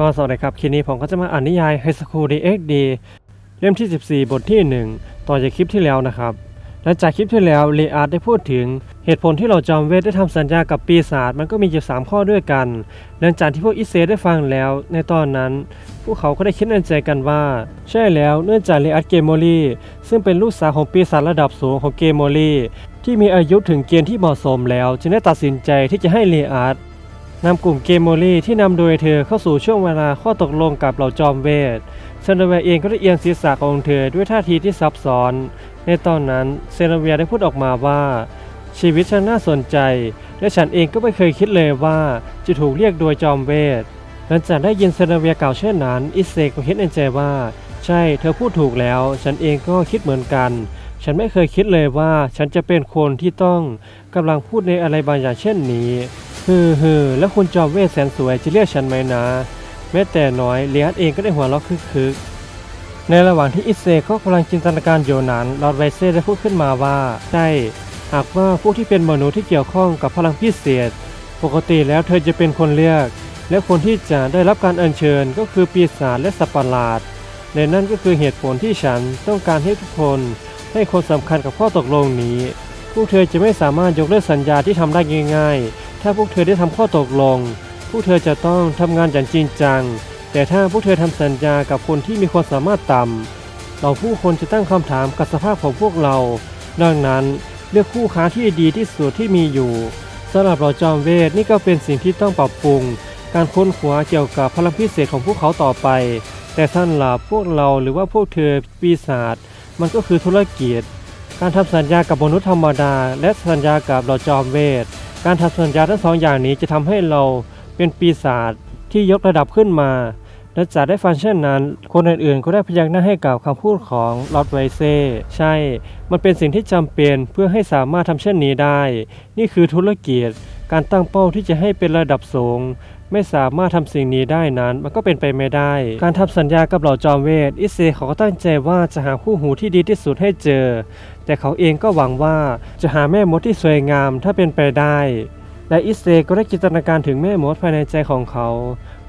ก็สวัสดีครับคลิปนี้ผมก็จะมาอ่านนิยาย High School DxD เล่มที่ 14 บทที่ 1 ต่อจากคลิปที่แล้วนะครับ และจากคลิปที่แล้วเลอาร์ตได้พูดถึง เหตุผลที่เราจอมเวทได้ทำสัญญากับปีศาจมันก็มีอยู่3ข้อด้วยกันหลังจากที่พวกอิเซได้ฟังแล้ว ในตอนนั้น พวกเขาก็ได้คิดในใจกันว่า ใช่แล้วเนื่องจากเลอาร์ตเกมโมลีซึ่งเป็นลูกสาวของปีศาจระดับสูงของเกมโมลีที่มีอายุถึงเกณฑ์ที่เหมาะสมแล้ว จึงได้ตัดสินใจที่จะให้เลอาร์ต นำกลุ่มเกมโมลี่ที่นำโดยเธอเข้าสู่ช่วงเวลาข้อตกลงกับเหล่าจอมเวทเซนเวียเองก็ได้เอียงศีรษะของเธอด้วยท่าทีที่ซับซ้อน ในตอนนั้นเซนเวียได้พูดออกมาว่า ชีวิตฉันน่าสนใจ และฉันเองก็ไม่เคยคิดเลยว่าจะถูกเรียกโดยจอมเวทหลังจากได้ยินเซนเวียกล่าวเช่นนั้นอิเซก็คิดในใจว่า ใช่เธอพูดถูกแล้ว ฉันเองก็คิดเหมือนกัน ฉันไม่เคยคิดเลยว่าฉันจะเป็นคนที่ต้องกำลังพูดในอะไรบางอย่างเช่นนี้ ฮือฮือแล้วคุณจอมเวทแสนสวยจะเรียกฉันไหมนะ แม้แต่น้อยเลียสเองก็ได้หัวเราะคึกๆในระหว่างที่อิเซก็กำลังจินตนาการอยู่นั้นลอร์ดไวเซ่ได้พูดขึ้นมาว่าใช่หากว่าผู้ที่เป็นมนุษย์ที่เกี่ยวข้องกับพลังพิเศษ ปกติแล้วเธอจะเป็นคนเลือกและคนที่จะได้รับการอัญเชิญก็คือปีศาจและสัตว์ปหลาดและนั่นก็คือเหตุผลที่ฉันต้องการให้ทุกคนให้คนสำคัญกับข้อตกลงนี้ วกเธอจะไม่สามารถยกเลิกสัญญาที่ทำได้ง่ายๆ ถ้าพวกเธอได้ทำข้อตกลง พวกเธอจะต้องทำงานอย่างจริงจัง แต่ถ้าพวกเธอทำสัญญากับคนที่มีความสามารถต่ำเราผู้คนจะตั้งคำถามกับสภาพของพวกเรา ดังนั้นเลือกคู่ค้าที่ดีที่สุดที่มีอยู่สำหรับเราจอมเวทนี่ก็เป็นสิ่งที่ต้องปรับปรุง การค้นคว้าเกี่ยวกับพลังพิเศษของพวกเขาต่อไป แต่ท่านล่ะพวกเราหรือว่าพวกเธอปีศาจมันก็คือธุรกิจ การทำสัญญากับมนุษย์ธรรมดา และสัญญากับเราจอมเวท การทำสัญญาทั้งสองอย่างนี้จะทำให้เราเป็นปีศาจที่ยกระดับขึ้นมาและจากได้ฟังเช่นนั้น คนอื่นๆก็ได้พยักหน้าให้กับคำพูดของลอตไวเซ่ใช่ มันเป็นสิ่งที่จำเป็นเพื่อให้สามารถทำเช่นนี้ได้ นี่คือธุรกิจ การตั้งเป้าที่จะให้เป็นระดับสูง ไม่สามารถทำสิ่งนี้ได้นั้น มันก็เป็นไปไม่ได้ การทำสัญญากับเหล่าจอมเวทอิเซเขาก็ตั้งใจว่าจะหาคู่หูที่ดีที่สุดให้เจอ แต่เขาเองก็หวังว่าจะหาแม่มดที่สวยงามถ้าเป็นไปได้ และอิเซก็ได้จินตนาการถึงแม่มดภายในใจของเขา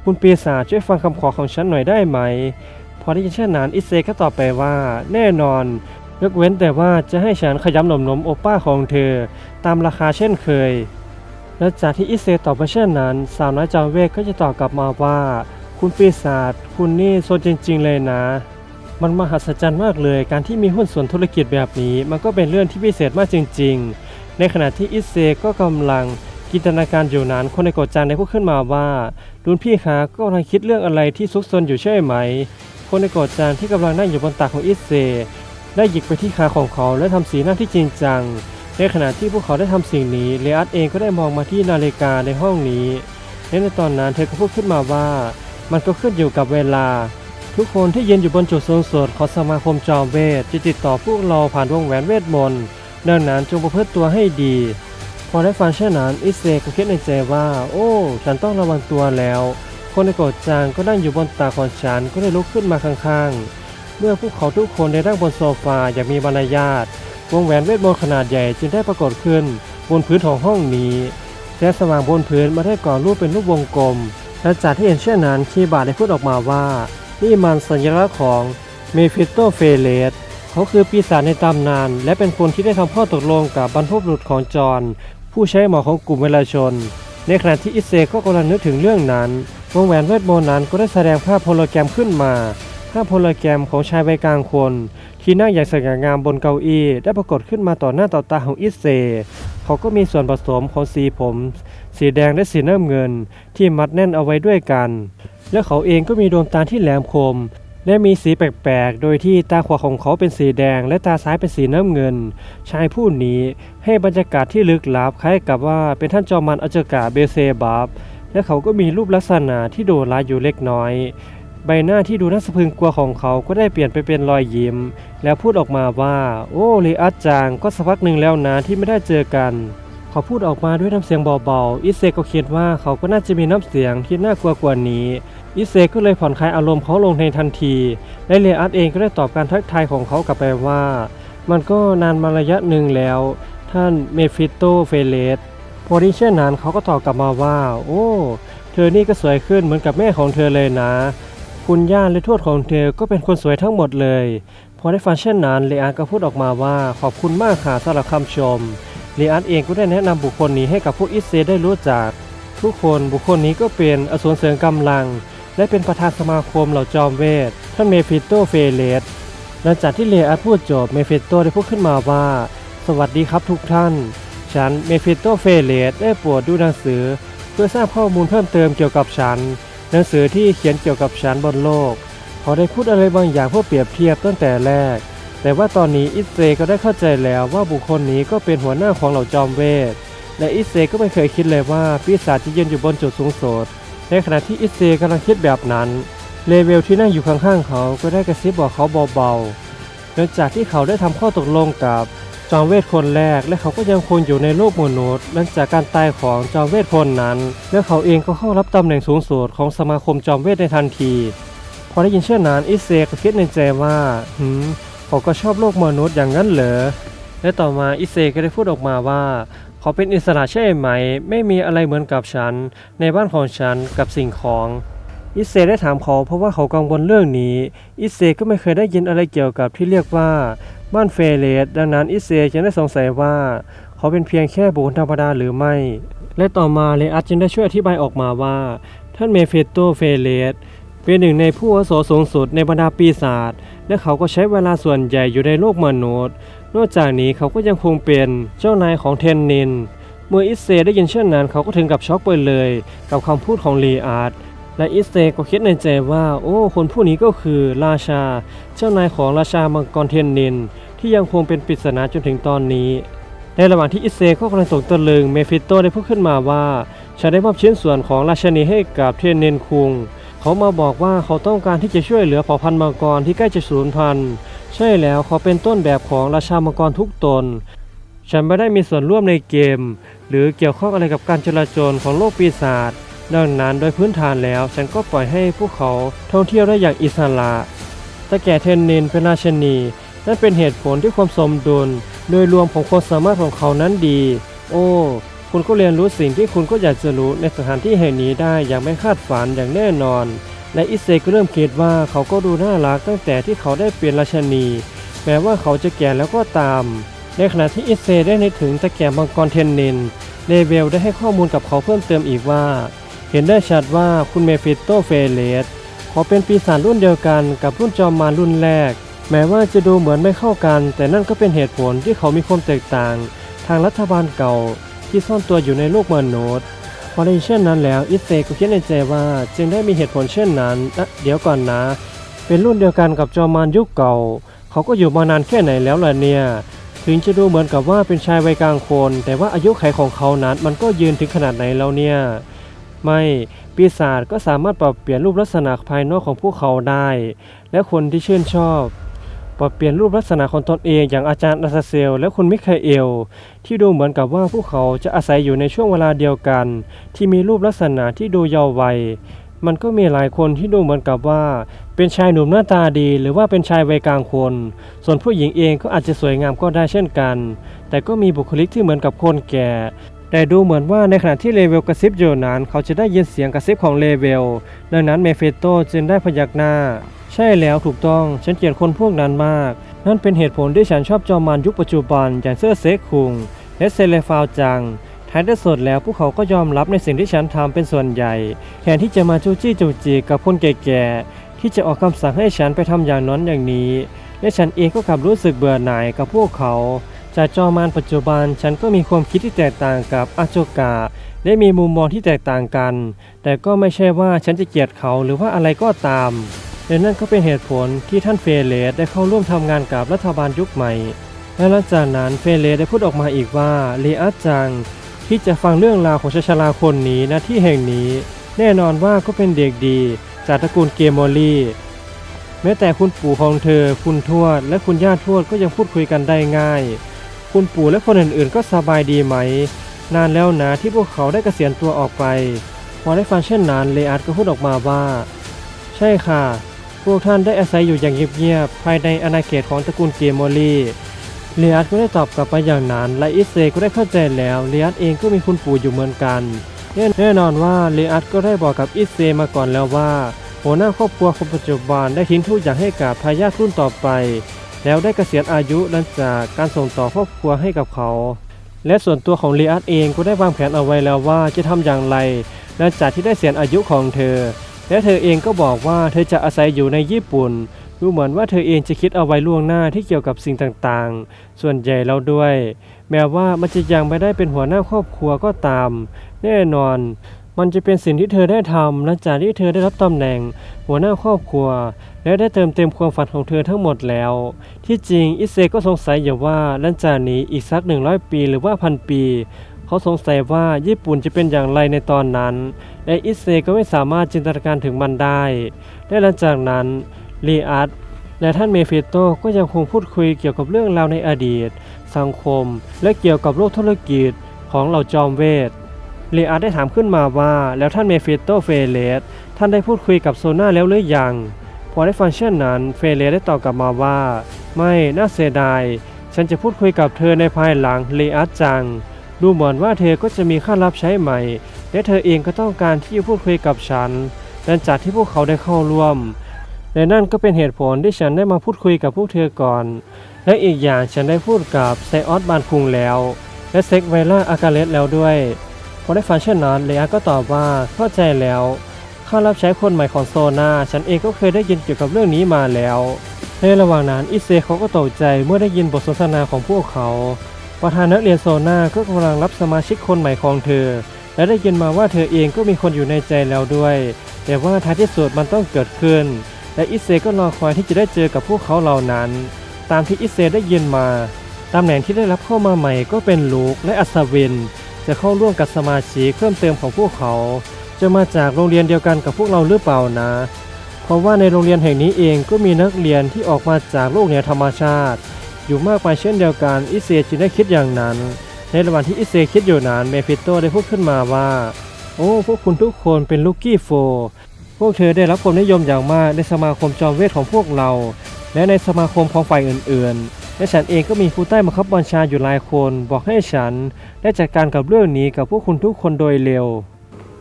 คุณปีศาจช่วยฟังคำขอของฉันหน่อยได้ไหม พอได้ยินเช่นนั้นอิเซก็ตอบไปว่า แน่นอนยกเว้นแต่ว่าจะให้ฉันขยำหนมนมโอป้าของเธอ ตามราคาเช่นเคย และจากที่อิเซตอบมาเช่นนั้น สาวน้อยจอมเวทก็จะตอบกลับมาว่า คุณปีศาจคุณนี่โซนจริง ๆ เลยนะ มันมหัศจรรย์มากเลยการที่มีหุ้นส่วนธุรกิจแบบนี้ มันก็เป็นเรื่องที่พิเศษมากจริง ๆ ในขณะที่อิเซก็กำลังจินตนาการอยู่นั้นคนในกดจานได้พูดขึ้นมาว่ารุ่นพี่คะก็กำลังคิดเรื่องอะไรที่ซุกซนอยู่ใช่ไหม คนในกดจานที่กำลังนั่งอยู่บนตักของอิเซได้หยิกไปที่ขาของเขาและทำสีหน้าที่จริงจัง ในขณะที่พวกเขาได้ทำสิ่งนี้เลอัสเองก็ได้มองมาที่นาฬิกาในห้องนี้และในตอนนั้นเธอก็พูดขึ้นมาว่า มันก็ขึ้นอยู่กับเวลา ทุกคนที่ยืนอยู่บนจุดสูงสุดของสมาคมจอมเวทจะติดต่อพวกเราผ่านวงแหวนเวทมนต์ดังนั้นจงประพฤติตัวให้ดี พอได้ฟังเช่นนั้นอิเซก็คิดในใจว่า โอ้ ฉันต้องระวังตัวแล้ว คนในโกดจางก็นั่งอยู่บนตักของฉันก็ได้ลุกขึ้นมาข้างๆ เมื่อพวกเขาทุกคนได้นั่งบนโซฟาอย่างมีมารยาท วงแหวนเวทมนต์ขนาดใหญ่จึงได้ปรากฏขึ้น บนพื้นของห้องนี้แสงสว่างบนพื้นมาได้ก่อรูปเป็นรูปวงกลมและจากที่เห็นเช่นนั้นคีบาได้พูดออกมาว่า นี่มันสัญลักษณ์ของเมฟิโตเฟเลสเขาคือปีศาจในตำนาน และเป็นคนที่ได้ทำข้อตกลงกับบรรพบุรุษของจอห์นผู้ใช้หมอของกลุ่มเวลาชน ในขณะที่อิเซก็กำลังนึกถึงเรื่องนั้นวงแหวนเวทมนต์นั้นก็ได้แสดงภาพโฮโลแกรมขึ้นมา ภาพโฮโลแกรมของชายวัยกลางคน ที่นั่งอย่างสง่างามบนเก้าอี้ได้ปรากฏขึ้นมาต่อหน้าต่อตาของอิสเซ เขาก็มีส่วนผสมของสีผม สีแดงและสีน้ำเงิน ที่มัดแน่นเอาไว้ด้วยกัน และเขาเองก็มีดวงตาที่แหลมคม และมีสีแปลกๆ โดยที่ตาขวาของเขาเป็นสีแดง และตาซ้ายเป็นสีน้ำเงิน ชายผู้นี้ให้บรรยากาศที่ลึกลับคล้ายกับว่าเป็นท่านจอมันอจกาเบเซบับและเขาก็มีรูปลักษณะที่โดดร้ายอยู่เล็กน้อย ใบหน้าที่ดูน่าสะพรึงกลัวของเขาก็ได้เปลี่ยนไปเป็นรอยยิ้ม แล้วพูดออกมาว่า โอ้เลอัสจางก็สักพักหนึ่งแล้วนะที่ไม่ได้เจอกัน เขาพูดออกมาด้วยน้ำเสียงเบาๆ อิเซก็คิดว่าเขาก็น่าจะมีน้ำเสียงที่น่ากลัวกว่านี้ อิเซก็เลยผ่อนคลายอารมณ์เขาลงในทันที และเลอัสเองก็ได้ตอบการทักทายของเขากลับไปว่า มันก็นานมาระยะหนึ่งแล้ว ท่านเมฟิโตเฟเลสพอที่เช่นนั้นเขาก็ตอบกลับมาว่า โอ้ทธอนี่ก็สวยขึ้นเหมือนกับแม่ของเธอเลยนะ คุณย่าและทวดของเธอก็เป็นคนสวยทั้งหมดเลย พอได้ฟังเช่นนั้นเลอาร์ก็พูดออกมาว่าขอบคุณมากค่ะสำหรับคำชมเลอาร์เองก็ได้แนะนำบุคคลนี้ให้กับพวกอิสเซได้รู้จัก ทุกคนบุคคลนี้ก็เป็นอสูรเสริมกำลัง และเป็นประธานสมาคมเหล่าจอมเวท ท่านเมฟิโตเฟเลสหลังจากที่เลอาร์พูดจบเมฟิโตได้พูดขึ้นมาว่า สวัสดีครับทุกท่าน ฉันเมฟิโตเฟเลสได้โปรดดูหนังสือ เพื่อทราบข้อมูลเพิ่มเติมเกี่ยวกับฉัน หนังสือที่เขียนเกี่ยวกับฉันบนโลกเขาได้พูดอะไรบางอย่างเพื่อเปรียบเทียบตั้งแต่แรก แต่ว่าตอนนี้อิสเซก็ได้เข้าใจแล้วว่าบุคคลนี้ก็เป็นหัวหน้าของเหล่าจอมเวท และอิสเซก็ไม่เคยคิดเลยว่าปีศาจจะยืนอยู่บนจุดสูงสุดในขณะที่อิสเซกำลังคิดแบบนั้นเลเวลที่นั่งอยู่ข้างๆเขาก็ได้กระซิบบอกเขาเบาๆหลังจากที่เขาได้ทำข้อตกลงกับ จอมเวทคนแรกและเขาก็ยังคงอยู่ในโลกมนุษย์หลังจากการตายของจอมเวทคนนั้น และเขาเองก็เข้ารับตำแหน่งสูงสุดของสมาคมจอมเวทในทันที พอได้ยินเช่นนั้นอิเซก็คิดในใจว่าหืมเขาก็ชอบโลกมนุษย์อย่างนั้นเหรอและต่อมาอิเซก็ได้พูดออกมาว่าเขาเป็นอิสระใช่ไหม ไม่มีอะไรเหมือนกับฉัน ในบ้านของฉันกับสิ่งของอิเซได้ถามเขาเพราะว่าเขากังวลเรื่องนี้ อิเซก็ไม่เคยได้ยินอะไรเกี่ยวกับที่เรียกว่า บ้านเฟเลสดังนั้นอิเซจึงได้สงสัยว่า เขาเป็นเพียงแค่บุคคลธรรมดาหรือไม่ และต่อมาเลอัสจึงได้ช่วยอธิบายออกมาว่า ท่านเมเฟโตเฟเลสเป็นหนึ่งในผู้อาวุโสสูงสุดในบรรดาปีศาจและเขาก็ใช้เวลาส่วนใหญ่อยู่ในโลกมนุษย์ นอกจากนี้เขาก็ยังคงเป็นเจ้านายของเทนนิน เมื่ออิเซได้ยินเช่นนั้นเขาก็ถึงกับช็อกไปเลย กับคำพูดของลีอาร์ และอิสเซก็คิดในใจว่า โอ้ คนผู้นี้ก็คือราชา เจ้านายของราชามังกรเทนนิน ที่ยังคงเป็นปริศนาจนถึงตอนนี้ ในระหว่างที่อิสเซก็กำลังตกตะลึงเมฟิโตได้พูดขึ้นมาว่าฉันได้มอบชิ้นส่วนของราชนีให้กับเทนนินคุง เขามาบอกว่าเขาต้องการที่จะช่วยเหลือเผ่าพันธุ์มังกรที่ใกล้จะสูญพันธุ์ใช่แล้วเขาเป็นต้นแบบของราชามังกรทุกตน ฉันไม่ได้มีส่วนร่วมในเกม หรือเกี่ยวข้องอะไรกับการจลาจลของโลกปีศาจ ดังนั้นโดยพื้นฐานแล้วฉันก็ปล่อยให้พวกเขาท่องเที่ยวได้อย่างอิสระแต่แก่เทนนินเป็นราชนี นั่นเป็นเหตุผลที่ความสมดุล โดยรวมของความสามารถของเขานั้นดี โอ้คุณก็เรียนรู้สิ่งที่คุณก็อยากจะรู้ในสถานที่แห่งนี้ได้อย่างไม่คาดฝันอย่างแน่นอน และอิเซก็เริ่มคิดว่าเขาก็ดูน่ารักตั้งแต่ที่เขาได้เปลี่ยนราชนี แม้ว่าเขาจะแก่แล้วก็ตาม ในขณะที่อิเซได้ในถึงตะแก่มังกรเทนนินเลเวลได้ให้ข้อมูลกับเขาเพิ่มเติมอีกว่า เห็นได้ชัดว่าคุณเมฟิโตเฟเลสเขาเป็นปีศาจรุ่นเดียวกันกับรุ่นจอมมารรุ่นแรก แม้ว่าจะดูเหมือนไม่เข้ากัน แต่นั่นก็เป็นเหตุผลที่เขามีความแตกต่าง ทางรัฐบาลเก่าที่ซ่อนตัวอยู่ในโลกมนุษย์พอได้ยินเช่นนั้นแล้วอิเซก็คิดในใจว่าจึงได้มีเหตุผลเช่นนั้นอะเดี๋ยวก่อนนะ เป็นรุ่นเดียวกันกับจอมมารยุคเก่า เขาก็อยู่มานานแค่ไหนแล้วล่ะเนี่ยถึงจะดูเหมือนกับว่าเป็นชายวัยกลางคน แต่ว่าอายุไขของเขานั้นมันก็ยืนถึงขนาดไหนแล้วเนี่ย ไม่ปีศาจก็สามารถปรับเปลี่ยนรูปลักษณะภายนอกของพวกเขาได้ และคนที่ชื่นชอบ ปรับเปลี่ยนรูปลักษณะของตนเองอย่างอาจารย์อาซาเซล และคุณมิคาเอล ที่ดูเหมือนกับว่าพวกเขาจะอาศัยอยู่ในช่วงเวลาเดียวกัน ที่มีรูปลักษณะที่ดูเยาว์วัยมันก็มีหลายคนที่ดูเหมือนกับว่า เป็นชายหนุ่มหน้าตาดี หรือว่าเป็นชายวัยกลางคน ส่วนผู้หญิงเองก็อาจจะสวยงามก็ได้เช่นกัน แต่ก็มีบุคลิกที่เหมือนกับคนแก่ แต่ดูเหมือนว่าในขณะที่เลเวลกระซิบอยู่นั้น เขาจะได้ยินเสียงกระซิบของเลเวล ดังนั้นเมเฟโตจึงได้พยักหน้า ใช่แล้วถูกต้อง ฉันเกลียดคนพวกนั้นมาก นั่นเป็นเหตุผลที่ฉันชอบจอมมารยุคปัจจุบันอย่างเซอร์เซคคุงและเซเลฟาวจัง ท้ายที่สุดแล้วพวกเขาก็ยอมรับในสิ่งที่ฉันทำเป็นส่วนใหญ่ แทนที่จะมาจู้จี้จูจีกับคนแก่ๆที่จะออกคำสั่งให้ฉันไปทำอย่างนั้นอย่างนี้ และฉันเองก็กลับรู้สึกเบื่อหน่ายกับพวกเขา จากจอมานปัจจุบันฉันก็มีความคิดที่แตกต่างกับอาโจกะและมีมุมมองที่แตกต่างกัน แต่ก็ไม่ใช่ว่าฉันจะเกลียดเขาหรือว่าอะไรก็ตามและนั่นก็เป็นเหตุผลที่ท่านเฟเลสได้เข้าร่วมทำงานกับรัฐบาลยุคใหม่ และหลังจากนั้นเฟเลสได้พูดออกมาอีกว่าเลอาจังที่จะฟังเรื่องราวของชายชราคนนี้ณที่แห่งนี้ แน่นอนว่าก็เป็นเด็กดี จากตระกูลเกมโมลีแม้แต่คุณปู่ของเธอ คุณทวด และคุณย่าทวดก็ยังพูดคุยกันได้ง่าย คุณปู่และคนอื่นๆ ก็สบายดีไหม นานแล้วนะที่พวกเขาได้เกษียณตัวออกไป พอได้ฟังเช่นนั้นเลอาร์ตก็พูดออกมาว่า ใช่ค่ะ พวกท่านได้อาศัยอยู่อย่างเงียบๆภายในอาณาเขตของตระกูลเกมโมลีเลียสก็ได้ตอบกลับไปอย่างนั้นและอิสเซก็ได้เข้าใจแล้วเลียสเองก็มีคุณปู่อยู่เหมือนกัน แน่นอนว่าเลอัสก็ได้บอกกับอิเซมาก่อนแล้วว่า หัวหน้าครอบครัวคนปัจจุบันได้ทิ้งทุกอย่างให้กับทายาทรุ่นต่อไป แล้วได้เกษียณอายุหลังจากการส่งต่อครอบครัวให้กับเขา และส่วนตัวของเลอัสเองก็ได้วางแผนเอาไว้แล้วว่าจะทำอย่างไรหลังจากที่ได้เสียณอายุของเธอ และเธอเองก็บอกว่าเธอจะอาศัยอยู่ในญี่ปุ่นดูเหมือนว่าเธอเองจะคิดเอาไว้ล่วงหน้าที่เกี่ยวกับสิ่งต่างๆ ส่วนใหญ่แล้วด้วย แม้ว่ามันจะยังไม่ได้เป็นหัวหน้าครอบครัวก็ตาม แน่นอน มันจะเป็นสิ่งที่เธอได้ทำหลังจากที่เธอได้รับตำแหน่ง หัวหน้าครอบครัว และได้เติมเต็มความฝันของเธอทั้งหมดแล้ว ที่จริงอิเซก็สงสัยอยู่ว่าหลังจากนี้อีกสัก 100 ปีหรือว่าพันปี เขาสงสัยว่าญี่ปุ่นจะเป็นอย่างไรในตอนนั้น และอิเซก็ไม่สามารถจินตนาการถึงมันได้และหลังจากนั้นลีอาร์ตและท่านเมฟิโตก็ยังคงพูดคุยเกี่ยวกับเรื่องราวในอดีต สังคม และเกี่ยวกับโลกธุรกิจของเหล่าจอมเวทลีอาร์ตได้ถามขึ้นมาว่า แล้วท่านเมฟิโตเฟเลสท่านได้พูดคุยกับโซนาแล้วหรือยัง พอได้ฟังเช่นนั้นเฟเลสได้ตอบกลับมาว่า ไม่น่าเสียดาย ฉันจะพูดคุยกับเธอในภายหลังเลีอาร์จัง ดูเหมือนว่าเธอก็จะมีค่ารับใช้ใหม่ และเธอเองก็ต้องการที่จะพูดคุยกับฉันหลังจากที่พวกเขาได้เข้าร่วม และนั่นก็เป็นเหตุผลที่ฉันได้มาพูดคุยกับพวกเธอก่อน และอีกอย่างฉันได้พูดกับไซออสบานคุงแล้ว และเซ็กไวล่าอากาเลสแล้วด้วยพอได้ฟังเช่นนั้นเลอาก็ตอบว่าเข้าใจแล้ว ค่ารับใช้คนใหม่ของโซนาฉันเองก็เคยได้ยินเกี่ยวกับเรื่องนี้มาแล้ว ในระหว่างนั้นอิเซเขาก็ตกใจเมื่อได้ยินบทสนทนาของพวกเขา ประธานนักเรียนโซนาก็กำลังรับสมาชิกคนใหม่ของเธอ และได้ยินมาว่าเธอเองก็มีคนอยู่ในใจแล้วด้วย แต่ว่าท้ายที่สุดมันต้องเกิดขึ้น และอิเซก็รอคอยที่จะได้เจอกับพวกเขาเหล่านั้น ตามที่อิเซได้ยินมาตำแหน่งที่ได้รับเข้ามาใหม่ก็เป็นลูกและอัศวิน จะเข้าร่วมกับสมาชิกเพิ่มเติมของพวกเขา จะมาจากโรงเรียนเดียวกันกับพวกเราหรือเปล่านะ เพราะว่าในโรงเรียนแห่งนี้เองก็มีนักเรียนที่ออกมาจากโลกเหนือธรรมชาติ อยู่มากมายเช่นเดียวกันอิเซจึงได้คิดอย่างนั้น ในระหว่างที่อิเซคิดอยู่นั้นเมฟิโตได้พูดขึ้นมาว่า โอ้พวกคุณทุกคนเป็นลูกกี้โฟพวกเธอได้รับความนิยมอย่างมากในสมาคมจอมเวทของพวกเรา และในสมาคมของฝ่ายอื่นๆ และฉันเองก็มีผู้ใต้บังคับบัญชาอยู่หลายคน บอกให้ฉันได้จัดการกับเรื่องนี้กับพวกคุณทุกคนโดยเร็ว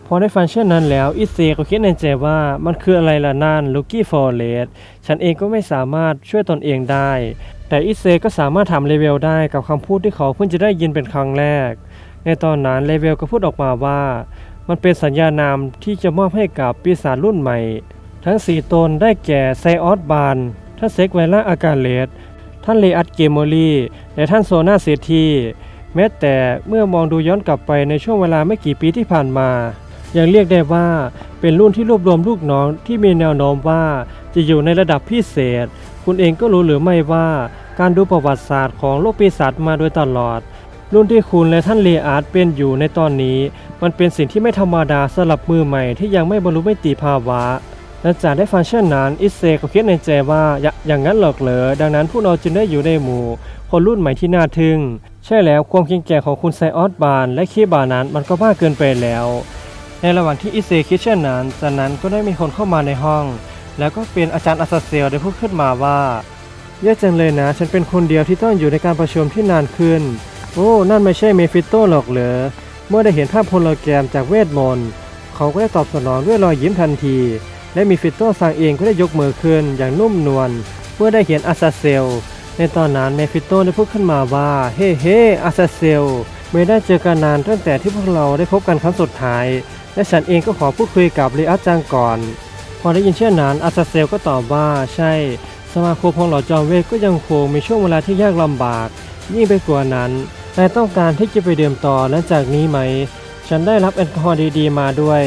พอได้ฟังเช่นนั้นแล้วอิเซก็คิดในใจว่ามันคืออะไรล่ะนั่นลูกี้ฟอร์เรสฉันเองก็ไม่สามารถช่วยตนเองได้ แต่อิเซก็สามารถทำเลเวลได้กับคำพูดที่เขาเพิ่งจะได้ยินเป็นครั้งแรก ในตอนนั้นเลเวลก็พูดออกมาว่า มันเป็นสัญญานามที่จะมอบให้กับปีศาจรุ่นใหม่ ทั้ง 4 ตนได้แก่ไซออสบานท่านเซ็กไวล่าอากาเลส ท่านเลอัตเกมโมลีและท่านโซนาเซทีแม้แต่เมื่อมองดูย้อนกลับไปในช่วงเวลาไม่กี่ปีที่ผ่านมา ยังเรียกได้ว่าเป็นรุ่นที่รวบรวมลูกน้องที่มีแนวโน้มว่าจะอยู่ในระดับพิเศษ คุณเองก็รู้หรือไม่ว่าการดูประวัติศาสตร์ของโลกปีศาจมาโดยตลอด รุ่นที่คุณและท่านเลอาร์ตเป็นอยู่ในตอนนี้ มันเป็นสิ่งที่ไม่ธรรมดาสำหรับมือใหม่ที่ยังไม่บรรลุไม่ตีภาวะ และจากได้ฟังเช่นนั้น อิเซก็คิดในใจว่าอย่าอย่างนั้นหรอกเหรอดังนั้นพวกเราจึงได้อยู่ในหมู่ คนรุ่นใหม่ที่น่าทึ่ง ใช่แล้วความเก่งแก่ของคุณไซออสบาน และคีบานั้นมันก็มากเกินไปแล้ว ในระหว่างที่อิเซคิดเช่นนั้น จากนั้นก็ได้มีคนเข้ามาในห้อง แล้วก็เป็นอาจารย์อัสเซลได้พูดขึ้นมาว่าแย่จังเลยนะ ฉันเป็นคนเดียวที่ต้องอยู่ในการประชุมที่นานขึ้น โอ้ นั่นไม่ใช่เมฟิโตหรอกเหรอเมื่อได้เห็นภาพโฮโลแกรมจากเวทมนต์เขาก็ได้ตอบสนองด้วยรอยยิ้มทันที และเมฟิโตสั่งเองก็ได้ยกมือขึ้นอย่างนุ่มนวลเมื่อได้เห็นอาซาเซล ในตอนนั้นเมฟิโตได้พูดขึ้นมาว่าเฮ้เฮ้อาซาเซลไม่ได้เจอกันนานตั้งแต่ที่พวกเราได้พบกันครั้งสุดท้าย และฉันเองก็ขอพูดคุยกับเลอาจังก่อน พอได้ยินเช่นนั้นอาซาเซลก็ตอบว่าใช่ สมาคมของเหล่าจอมเวทก็ยังคงมีช่วงเวลาที่ยากลำบาก ยิ่งไปกว่านั้นนายต้องการที่จะไปเดื่มต่อหลังจากนี้ไหม ฉันได้รับแอลกอฮอล์ดีๆมาด้วย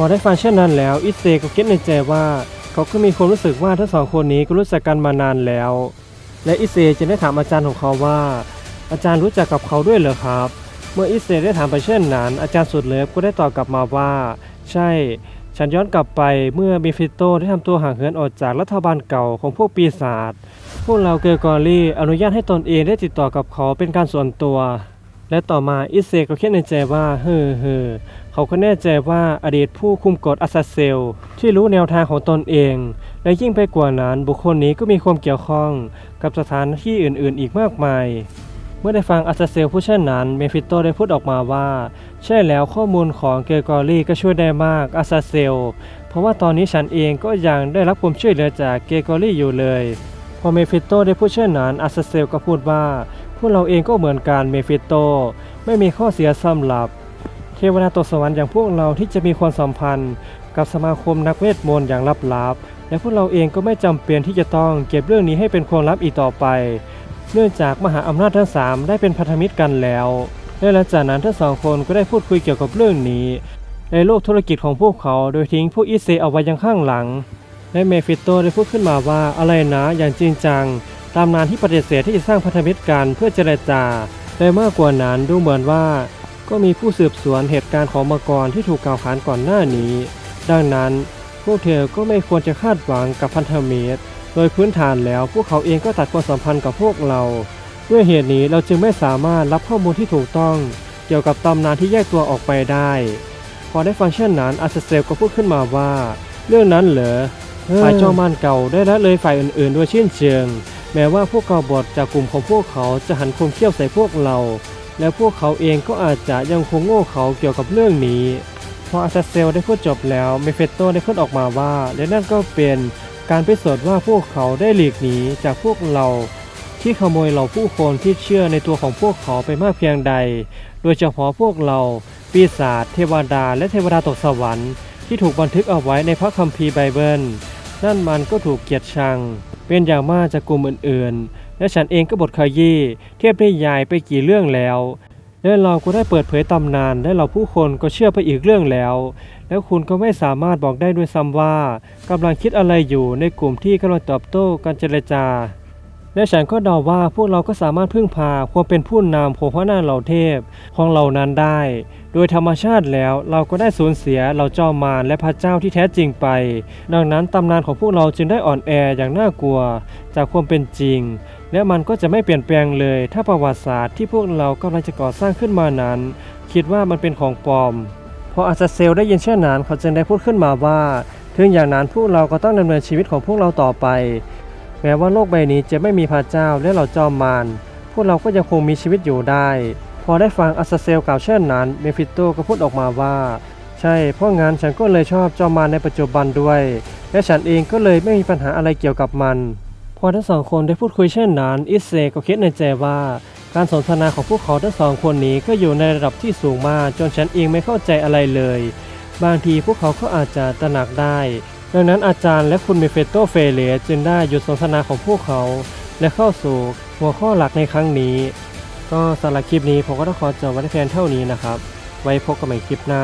พอได้ฟังเช่นนั้นแล้วอิเซก็คิดในใจว่าเขาก็มีความรู้สึกว่าทั้งสองคนนี้ก็รู้จักกันมานานแล้ว และอิเซจึงได้ถามอาจารย์ของเขาว่า อาจารย์รู้จักกับเขาด้วยเหรอครับ เมื่ออิเซได้ถามไปเช่นนั้น อาจารย์สุดเลิฟก็ได้ตอบกลับมาว่า ใช่ ฉันย้อนกลับไปเมื่อมิฟิโตได้ทำตัวห่างเหินออกจากรัฐบาลเก่าของพวกปีศาจพวกเราเกอร์กอรี่อนุญาตให้ตนเองได้ติดต่อกับเขาเป็นการส่วนตัว และต่อมาอิเซก็คิดในใจว่าเฮ้อเฮอเขาก็แน่ใจว่าอดีตผู้คุมกฎอัสซาเซล ที่รู้แนวทางของตนเอง และยิ่งไปกว่านั้นบุคคลนี้ก็มีความเกี่ยวข้องกับสถานที่อื่นๆ อีกมากมาย เมื่อได้ฟังอาซาเซลพูดเช่นนั้นเมฟิโตได้พูดออกมาว่า ใช่แล้วข้อมูลของเกร์กอรี่ก็ช่วยได้มากอาซาเซล เพราะว่าตอนนี้ฉันเองก็ยังได้รับความช่วยเหลือจากเกร์กอรี่อยู่เลยพอเมฟิโตได้พูดเช่นนั้นอาซาเซลก็พูดว่า พวกเราเองก็เหมือนกันเมฟิโต ไม่มีข้อเสียสำหรับ เทวดาตกสวรรค์อย่างพวกเราที่จะมีความสัมพันธ์ กับสมาคมนักเวทมนต์อย่างลับๆและพวกเราเองก็ไม่จำเป็นที่จะต้องเก็บเรื่องนี้ให้เป็นความลับอีกต่อไป เนื่องจากมหาอำนาจทั้งสามได้เป็นพันธมิตรกันแล้วและหลังจากนั้นทั้งสองคนก็ได้พูดคุยเกี่ยวกับเรื่องนี้ ในโลกธุรกิจของพวกเขาโดยทิ้งพวกอิเซเอาไว้ยังข้างหลังและเมฟิโตได้พูดขึ้นมาว่าอะไรนะอย่างจริงจัง ตามนานที่ปฏิเสธที่จะสร้างพันธมิตรกันเพื่อเจรจาและมากกว่านั้นดูเหมือนว่า ก็มีผู้สืบสวนเหตุการณ์ของมังกรที่ถูกกล่าวขานก่อนหน้านี้ ดังนั้น พวกเธอก็ไม่ควรจะคาดหวังกับพันธมิตร โดยพื้นฐานแล้วพวกเขาเองก็ตัดความสัมพันธ์กับพวกเรา ด้วยเหตุนี้เราจึงไม่สามารถรับข้อมูลที่ถูกต้อง เกี่ยวกับตำนานที่แยกตัวออกไปได้ พอได้ฟังเช่นนั้นอาเซเซลก็พูดขึ้นมาว่า เรื่องนั้นเหรอฝ่ายเจ้ามานเก่าได้ละเลยฝ่ายอื่นๆ ด้วยเช่นเชิง แม้ว่าพวกกบฏจากกลุ่มของพวกเขาจะหันคมเขี้ยวใส่พวกเรา และพวกเขาเองก็อาจจะยังคงโง่เขาเกี่ยวกับเรื่องนี้ พออาซาเซลได้พูดจบแล้วเมเฟตโตได้พูดออกมาว่า และนั่นก็เป็นการพิสูจน์ว่าพวกเขาได้หลีกหนีจากพวกเรา ที่ขโมยเหล่าผู้คนที่เชื่อในตัวของพวกเขาไปมากเพียงใด โดยเฉพาะพวกเรา ปีศาจเทวดา และเทวดาตกสวรรค์ที่ถูกบันทึกเอาไว้ในพระคัมภีร์ไบเบิล นั่นมันก็ถูกเกียดชัง เป็นอย่างมากจากกลุ่มอื่นๆ และฉันเองก็บทขยี้เทียบได้ยายไปกี่เรื่องแล้ว และเราก็ได้เปิดเผยตำนานและเราผู้คนก็เชื่อไปอีกเรื่องแล้ว แล้วคุณก็ไม่สามารถบอกได้ด้วยซ้ำว่ากำลังคิดอะไรอยู่ในกลุ่มที่กำลังตอบโต้การเจรจา และฉันก็เดาว่าพวกเราก็สามารถพึ่งพาความเป็นผู้นำของพระนางเหล่าเทพของเหล่านั้นได้ ดยธรรมชาติแล้วเราก็ได้สูญเสียเหล่าจอมมารและพระเจ้าที่แท้จริงไป ดังนั้นตำนานของพวกเราจึงได้อ่อนแออย่างน่ากลัว จากความเป็นจริง และมันก็จะไม่เปลี่ยนแปลงเลย ถ้าประวัติศาสตร์ที่พวกเรากำลังจะก่อสร้างขึ้นมานั้น คิดว่ามันเป็นของปลอมพออาซาเซลได้ยินเช่นนั้นเขาจึงได้พูดขึ้นมาว่าถึงอย่างนั้นพวกเราก็ต้องดำเนินชีวิตของพวกเราต่อไป แม้ว่าโลกใบนี้จะไม่มีพระเจ้าและเราจอมมารพวกเราก็ยังคงมีชีวิตอยู่ได้ พอได้ฟังอาซาเซลกล่าวเช่นนั้น เมฟิโตก็พูดออกมาว่า ใช่ เพราะงั้นฉันก็เลยชอบจอมมารในปัจจุบันด้วย และฉันเองก็เลยไม่มีปัญหาอะไรเกี่ยวกับมัน พอทั้งสองคนได้พูดคุยเช่นนั้น อิเซก็คิดในใจว่า การสนทนาของพวกเขาทั้งสองคนนี้ก็อยู่ในระดับที่สูงมากจนฉันเองไม่เข้าใจอะไรเลย บางทีพวกเขาก็อาจจะตระหนักได้ ดังนั้นอาจารย์และคุณเมเฟโตเฟเลจึงได้หยุดสนทนาของพวกเขา และเข้าสู่หัวข้อหลักในครั้งนี้ ก็สำหรับคลิปนี้ผมก็ต้องขอจบไว้ที่เพียงเท่านี้นะครับ ไว้พบกันใหม่คลิปหน้า